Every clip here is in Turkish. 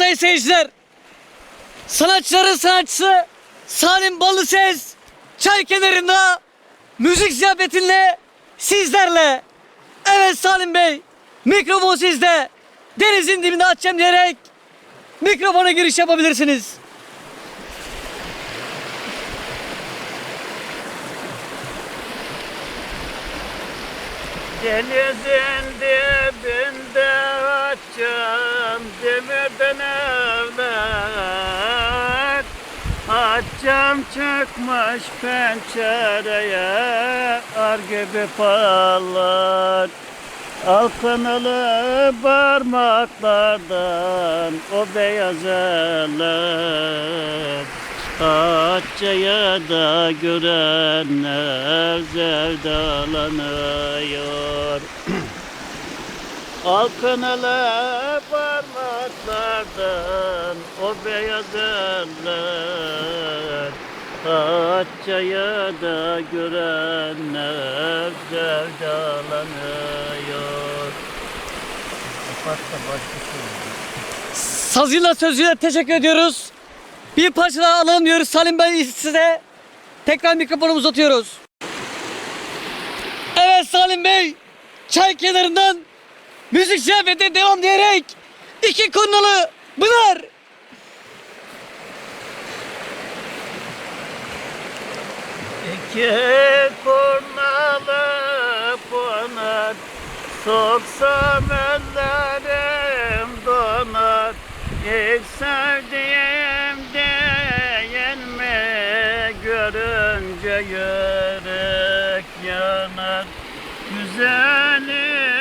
sayın seyirciler. Sanatçıların sanatçısı Salim Balıses çay kenarında müzik ziyafetinle sizlerle. Evet Salim Bey mikrofon sizde. Denizin dibinde açacağım diyerek mikrofona giriş yapabilirsiniz. Denizin dibinde evler Açım çıkmış pencereye ar gibi parlar. Alkanalı parmaklardan o beyaz eller. Aççaya da görenler sevdalanıyor Alkanalı parmaklardan o beyaz eller Aççaya da görenler sevdalanıyor Kapat da başkası Sazıyla sözüyle teşekkür ediyoruz. Bir parça daha alalım diyoruz Salim Bey size. Tekrar mikrofonu uzatıyoruz. Evet Salim Bey. Çay kenarından müzik ziyafete devam diyerek iki konulı Pınar. İki kurnalı pınar Soksam ellerim donar. İlk sevdiğim değil mi? Görünce yürek yanar. Güzelim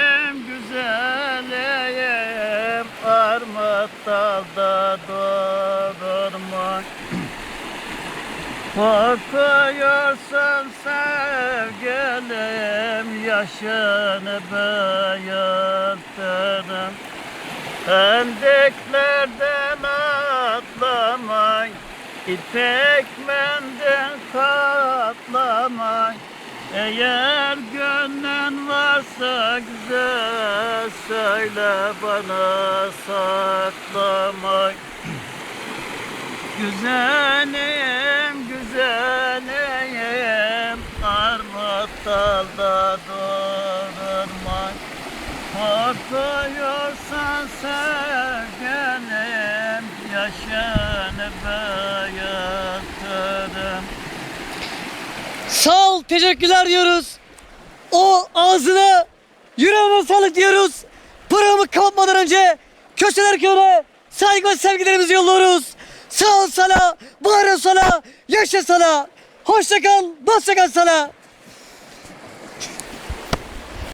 Dalda durma Korkuyorsan sevgilim yaşını bayıltırım Hendeklerden atlamay İpek mendil katlamay Eğer gönlün varsa güzel Söyle bana saklamay Güzelim, güzelim Armut dalda durma Korkuyorsan sevgilim Yaşını bayatırım Sağ ol teşekkürler diyoruz. O ağzına yüreğine sağlık diyoruz. Programı kapatmadan önce köşeler köyüne saygı ve sevgilerimizi yolluyoruz. Sağ ol sana, ol sana, yaşa sana. Hoşça kal, dostça sana.